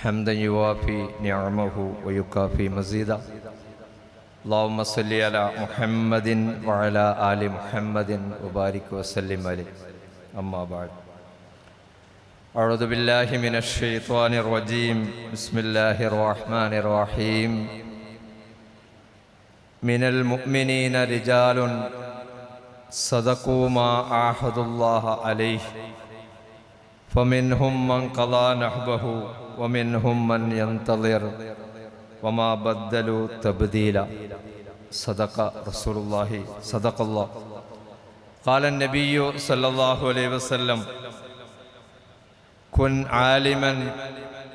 حمدا يوافي نعمه ويكافي مزيدا اللهم صل على محمد وعلى آل محمد وبارك وسلم عليه أما بعد أعوذ بالله من الشيطان الرجيم بسم الله الرحمن الرحيم من المؤمنين رجال صدقوا ما عاهدوا الله عليه فمنهم من قضى نحبه ومنهم من ينتظر وما بدلوا تبديلا. صدق رسول الله. صدق الله. قال النبي صلى الله عليه وسلم كن عالما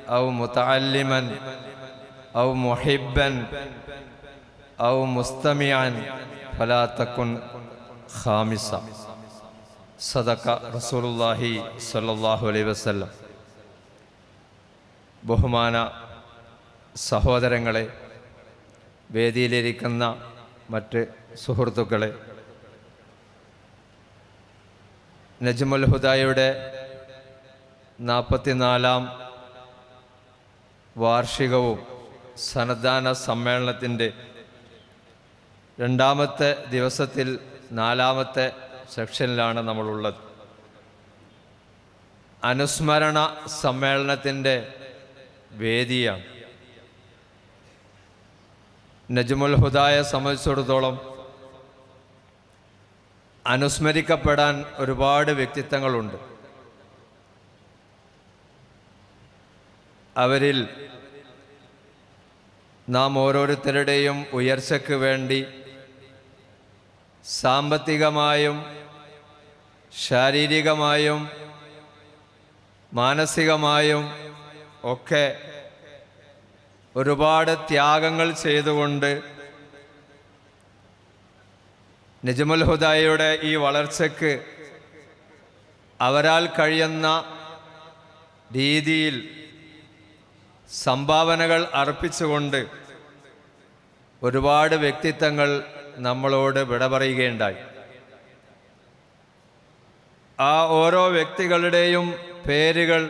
أو متعلما أو محبا أو مستمعا فلا تكن خامسا. സദക്ക റസൂലുല്ലാഹി സല്ലാഹു അലൈ വസ്ല്ലം. ബഹുമാന സഹോദരങ്ങളെ വേദിയിലിരിക്കുന്ന മറ്റ് സുഹൃത്തുക്കളെ നജ്മുൽ ഹുദായുടെ നാൽപ്പത്തിനാലാം വാർഷികവും സന്നദ്ധാന സമ്മേളനത്തിന്റെ രണ്ടാമത്തെ ദിവസത്തിൽ നാലാമത്തെ സെക്ഷനിലാണ് നമ്മളുള്ളത്. അനുസ്മരണ സമ്മേളനത്തിന്റെ വേദിയാണ്. നജ്മുൽ ഹുദായെ സംബന്ധിച്ചിടത്തോളം അനുസ്മരിക്കപ്പെടാൻ ഒരുപാട് വ്യക്തിത്വങ്ങളുണ്ട്. അവരിൽ നാം ഓരോരുത്തരുടെയും ഉയർച്ചയ്ക്ക് വേണ്ടി സാമ്പത്തികമായും ശാരീരികമായും മാനസികമായും ഒക്കെ ഒരുപാട് ത്യാഗങ്ങൾ ചെയ്തുകൊണ്ട് നിജമുൽ ഹുദായയുടെ ഈ വളർച്ചയ്ക്ക് അവരാൽ കഴിയുന്ന രീതിയിൽ സംഭാവനകൾ അർപ്പിച്ചുകൊണ്ട് ഒരുപാട് വ്യക്തിത്വങ്ങൾ നമ്മളോട് വിട പറയുകയുണ്ടായി. ആ ഓരോ വ്യക്തികളുടെയും പേരുകൾ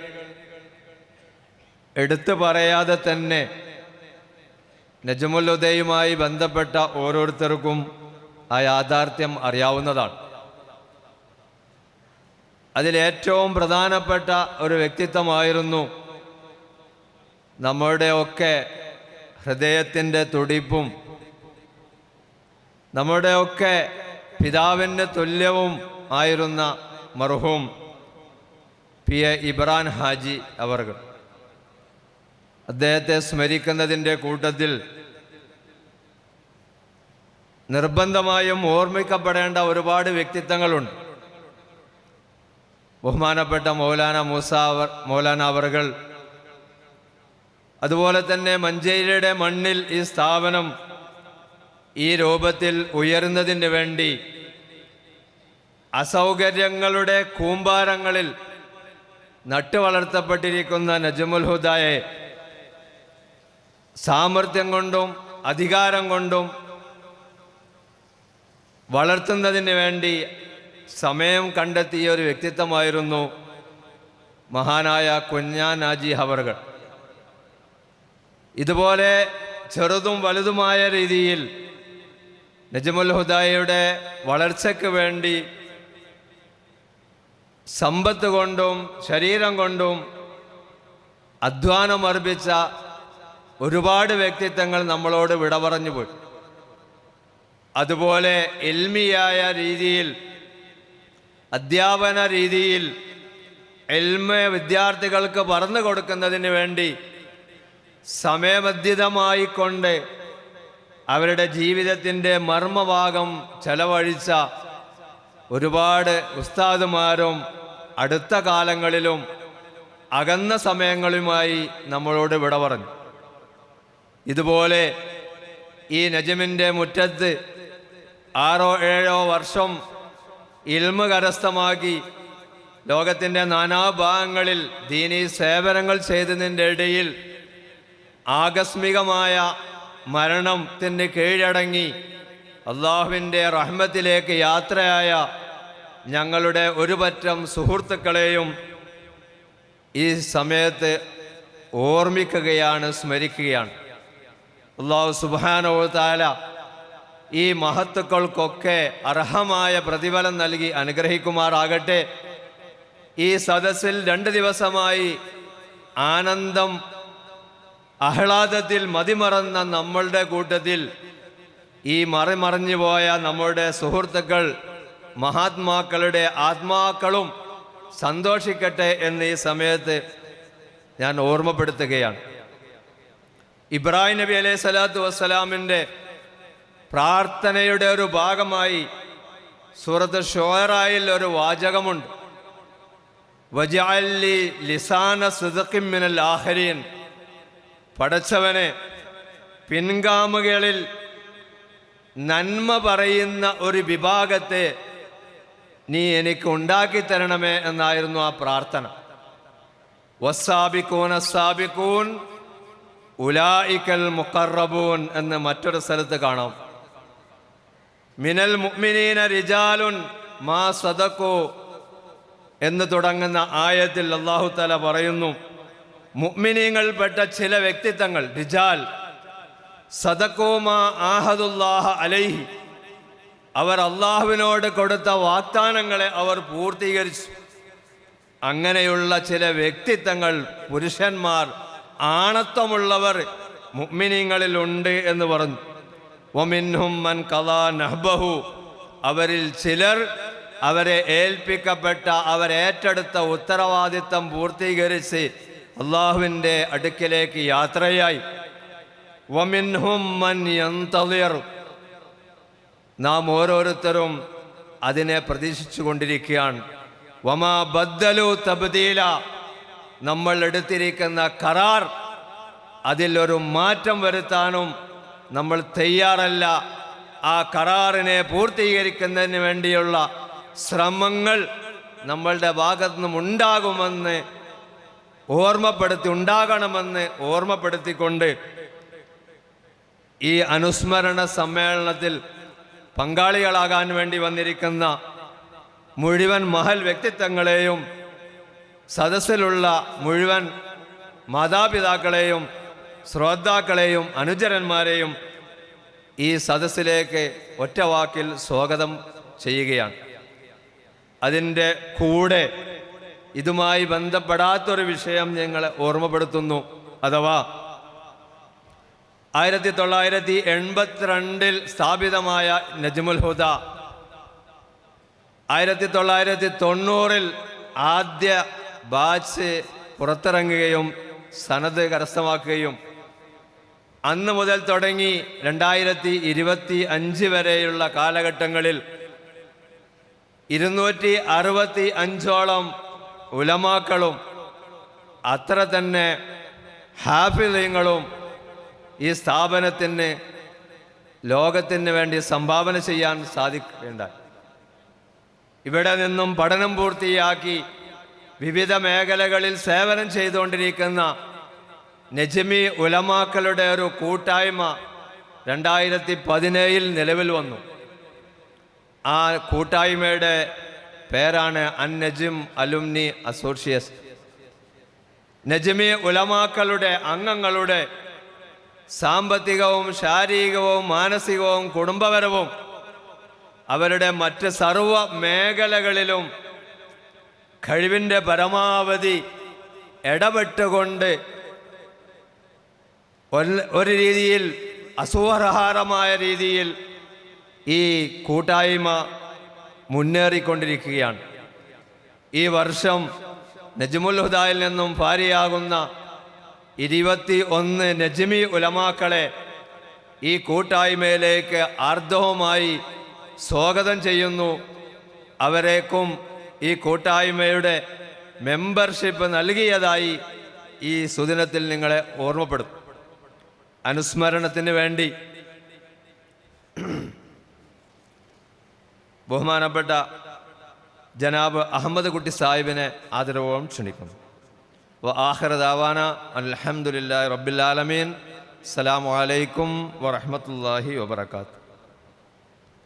എടുത്തു പറയാതെ തന്നെ നജമുല്ലുദയുമായി ബന്ധപ്പെട്ട ഓരോരുത്തർക്കും ആ യാഥാർത്ഥ്യം അറിയാവുന്നതാണ്. അതിലേറ്റവും പ്രധാനപ്പെട്ട ഒരു വ്യക്തിത്വമായിരുന്നു നമ്മുടെയൊക്കെ ഹൃദയത്തിന്റെ തുടിപ്പും നമ്മുടെയൊക്കെ പിതാവിന്റെ തുല്യവും ആയിരുന്ന മർഹൂം പി എ ഇബ്രാൻ ഹാജി അവർ അദ്ദേഹത്തെ സ്മരിക്കുന്നതിന്റെ കൂട്ടത്തിൽ നിർബന്ധമായും ഓർമ്മിക്കപ്പെടേണ്ട ഒരുപാട് വ്യക്തിത്വങ്ങളുണ്ട്. ബഹുമാനപ്പെട്ട മൗലാന മൂസ അവർ മൗലാന അവർകൾ. അതുപോലെ തന്നെ മഞ്ചേരിയുടെ മണ്ണിൽ ഈ സ്ഥാപനം ഈ രൂപത്തിൽ ഉയരുന്നതിന് വേണ്ടി അസൗകര്യങ്ങളുടെ കൂമ്പാരങ്ങളിൽ നട്ടു വളർത്തപ്പെട്ടിരിക്കുന്ന നജമുൽ ഹുദായെ സാമർഥ്യം കൊണ്ടും അധികാരം കൊണ്ടും വളർത്തുന്നതിന് വേണ്ടി സമയം കണ്ടെത്തിയ ഒരു വ്യക്തിത്വമായിരുന്നു മഹാനായ കുഞ്ഞാനാജി ഹവർകൾ ഇതുപോലെ ചെറുതും വലുതുമായ രീതിയിൽ നജമുൽ ഹുദായയുടെ വളർച്ചയ്ക്ക് വേണ്ടി സമ്പത്ത് കൊണ്ടും ശരീരം കൊണ്ടും അധ്വാനമർപ്പിച്ച ഒരുപാട് വ്യക്തിത്വങ്ങൾ നമ്മളോട് വിട പറഞ്ഞു പോയി. അതുപോലെ എൽമിയായ രീതിയിൽ അധ്യാപന രീതിയിൽ എൽമ വിദ്യാർത്ഥികൾക്ക് പറഞ്ഞു കൊടുക്കുന്നതിന് വേണ്ടി സമയബന്ധിതമായി കൊണ്ട് അവരുടെ ജീവിതത്തിന്റെ മർമ്മഭാഗം ചെലവഴിച്ച ഒരുപാട് ഉസ്താദുമാരും അടുത്ത കാലങ്ങളിലും അകന്ന സമയങ്ങളുമായി നമ്മളോട് വിട പറഞ്ഞു. ഇതുപോലെ ഈ നജമിന്റെ മുറ്റത്ത് ആറോ ഏഴോ വർഷം ഇൽമ കരസ്ഥമാക്കി ലോകത്തിന്റെ നാനാഭാഗങ്ങളിൽ ദീനീ സേവനങ്ങൾ ചെയ്തതിന്റെ ഇടയിൽ ആകസ്മികമായ മരണത്തിന് കീഴടങ്ങി അള്ളാഹുവിന്റെ റഹ്മത്തിലേക്ക് യാത്രയായ ഞങ്ങളുടെ ഒരു പറ്റം സുഹൃത്തുക്കളെയും ഈ സമയത്ത് ഓർമ്മിക്കുകയാണ് സ്മരിക്കുകയാണ്. അള്ളാഹു സുബാനോത്താല താല ഈ മഹത്തുക്കൾക്കൊക്കെ അർഹമായ പ്രതിഫലം നൽകി അനുഗ്രഹിക്കുമാറാകട്ടെ. ഈ സദസ്സിൽ രണ്ട് ദിവസമായി ആനന്ദം ആഹ്ലാദത്തിൽ മതിമറന്ന നമ്മളുടെ കൂട്ടത്തിൽ ഈ മറിമറിഞ്ഞു പോയ നമ്മുടെ സുഹൃത്തുക്കൾ മഹാത്മാക്കളുടെ ആത്മാക്കളും സന്തോഷിക്കട്ടെ എന്ന് ഈ സമയത്ത് ഞാൻ ഓർമ്മപ്പെടുത്തുകയാണ്. ഇബ്രാഹിം നബി അലൈഹി സ്വലാത്തു വസ്സലാമിന്റെ പ്രാർത്ഥനയുടെ ഒരു ഭാഗമായി സൂറത്ത് ഷോറായിൽ ഒരു വാചകമുണ്ട്. വജാലി ലിസാന സുദക്കിം മിനൽ ആഹരീൻ. പടച്ചവനെ പിൻഗാമുകളിൽ നന്മ പറയുന്ന ഒരു വിഭാഗത്തെ നീ എനിക്ക് ഉണ്ടാക്കി തരണമേ എന്നായിരുന്നു ആ പ്രാർത്ഥന. വസ്സാബിക്കൂൻ അസ്സാബിക്കൂൻ ഉലായിക്കൽ മുക്കറബൂൻ എന്ന് മറ്റൊരു സ്ഥലത്ത് കാണാം. മിനൽ മുഅ്മിനീന റിജാലുൻ മാ സദക്കോ എന്ന് തുടങ്ങുന്ന ആയത്തിൽ അള്ളാഹു തല പറയുന്നു മുഅ്മിനീങ്ങൾപ്പെട്ട ചില വ്യക്തിത്വങ്ങൾ. റിജാൽ സദക്കോമാ ആഹദുല്ലാഹ അലൈഹി. അവർ അള്ളാഹുവിനോട് കൊടുത്ത വാഗ്ദാനങ്ങളെ അവർ പൂർത്തീകരിച്ചു. അങ്ങനെയുള്ള ചില വ്യക്തിത്വങ്ങൾ പുരുഷന്മാർ ആണത്വമുള്ളവർ മുഗ്മിനീങ്ങളിലുണ്ട് എന്ന് പറഞ്ഞു. ഒമിൻഹും മൻ ഖളാ നഹ്ബഹു. അവരിൽ ചിലർ അവരെ ഏൽപ്പിക്കപ്പെട്ട അവരേറ്റെടുത്ത ഉത്തരവാദിത്തം പൂർത്തീകരിച്ച് അള്ളാഹുവിന്റെ അടുക്കിലേക്ക് യാത്രയായി. നാം ഓരോരുത്തരും അതിനെ പ്രതീക്ഷിച്ചു കൊണ്ടിരിക്കുകയാണ്. വമാ ബദ്ദലു തബദീല. നമ്മൾ എടുത്തിരിക്കുന്ന കരാർ അതിലൊരു മാറ്റം വരുത്താനും നമ്മൾ തയ്യാറല്ല. ആ കരാറിനെ പൂർത്തീകരിക്കുന്നതിന് വേണ്ടിയുള്ള ശ്രമങ്ങൾ നമ്മളുടെ ഭാഗത്തു നിന്നും ഉണ്ടാകുമെന്ന് ഓർമ്മപ്പെടുത്തി ഉണ്ടാകണമെന്ന് ഓർമ്മപ്പെടുത്തിക്കൊണ്ട് ഈ അനുസ്മരണ സമ്മേളനത്തിൽ പങ്കാളികളാകാൻ വേണ്ടി വന്നിരിക്കുന്ന മുഴുവൻ മഹൽ വ്യക്തിത്വങ്ങളെയും സദസ്സിലുള്ള മുഴുവൻ മാതാപിതാക്കളെയും ശ്രോതാക്കളെയും അനുചരന്മാരെയും ഈ സദസ്സിലേക്ക് ഒറ്റവാക്കിൽ സ്വാഗതം ചെയ്യുകയാണ്. അതിന്റെ കൂടെ ഇതുമായി ബന്ധപ്പെടാത്തൊരു വിഷയം ഞങ്ങളെ ഓർമ്മപ്പെടുത്തുന്നു. അഥവാ ആയിരത്തി തൊള്ളായിരത്തി എൺപത്തിരണ്ടിൽ സ്ഥാപിതമായ നജ്മുൽ ഹുദ. ആയിരത്തി തൊള്ളായിരത്തി തൊണ്ണൂറിൽ ആദ്യ ബാച്ച് പുറത്തിറങ്ങുകയും സനത് കരസ്ഥമാക്കുകയും അന്ന് മുതൽ തുടങ്ങി രണ്ടായിരത്തി ഇരുപത്തി അഞ്ച് വരെയുള്ള കാലഘട്ടങ്ങളിൽ ഇരുന്നൂറ്റി അറുപത്തി അഞ്ചോളം ഉലമാക്കളും അത്ര തന്നെ ഹാഫിലിങ്ങളും ഈ സ്ഥാപനത്തിന് ലോകത്തിന് വേണ്ടി സംഭാവന ചെയ്യാൻ സാധിക്കേണ്ട. ഇവിടെ നിന്നും പഠനം പൂർത്തിയാക്കി വിവിധ മേഖലകളിൽ സേവനം ചെയ്തുകൊണ്ടിരിക്കുന്ന നജമി ഉലമാക്കളുടെ ഒരു കൂട്ടായ്മ രണ്ടായിരത്തി പതിനേഴിൽ നിലവിൽ വന്നു. ആ കൂട്ടായ്മയുടെ പേരാണ് അൻ നജിം അലുമിനി അസോഷ്യസ് നജിമി ഉലമാക്കളുടെ അംഗങ്ങളുടെ സാമ്പത്തികവും ശാരീരികവും മാനസികവും കുടുംബപരവും അവരുടെ മറ്റ് സർവ മേഖലകളിലും കഴിവിന്റെ പരമാവധി ഇടപെട്ടുകൊണ്ട് ഒരു- രീതിയിൽ അസുവർഹാരമായ രീതിയിൽ ഈ കൂട്ടായ്മ മുന്നേറിക്കൊണ്ടിരിക്കുകയാണ്. ഈ വർഷം നജ്മുൽ ഹുദായിൽ നിന്നും ഭാര്യയാകുന്ന ഇരുപത്തി ഒന്ന് നജ്മി ഉലമാക്കളെ ഈ കൂട്ടായ്മയിലേക്ക് ആർദ്രവുമായി സ്വാഗതം ചെയ്യുന്നു. അവരേക്കും ഈ കൂട്ടായ്മയുടെ മെമ്പർഷിപ്പ് നൽകിയതായി ഈ സുദിനത്തിൽ നിങ്ങളെ ഓർമ്മപ്പെടും അനുസ്മരണത്തിന് വേണ്ടി ബഹുമാനപ്പെട്ട ജനാബ് അഹമ്മദ് കുട്ടി സാഹിബിനെ ആദരവോളം ക്ഷണിക്കുന്നു. ആഹ്റദാവാന അലഹമുല്ലാ റബ്ബിലാലമീൻ അസ്സാം വലൈക്കും വറഹമത്തല്ലാഹി വാത്തു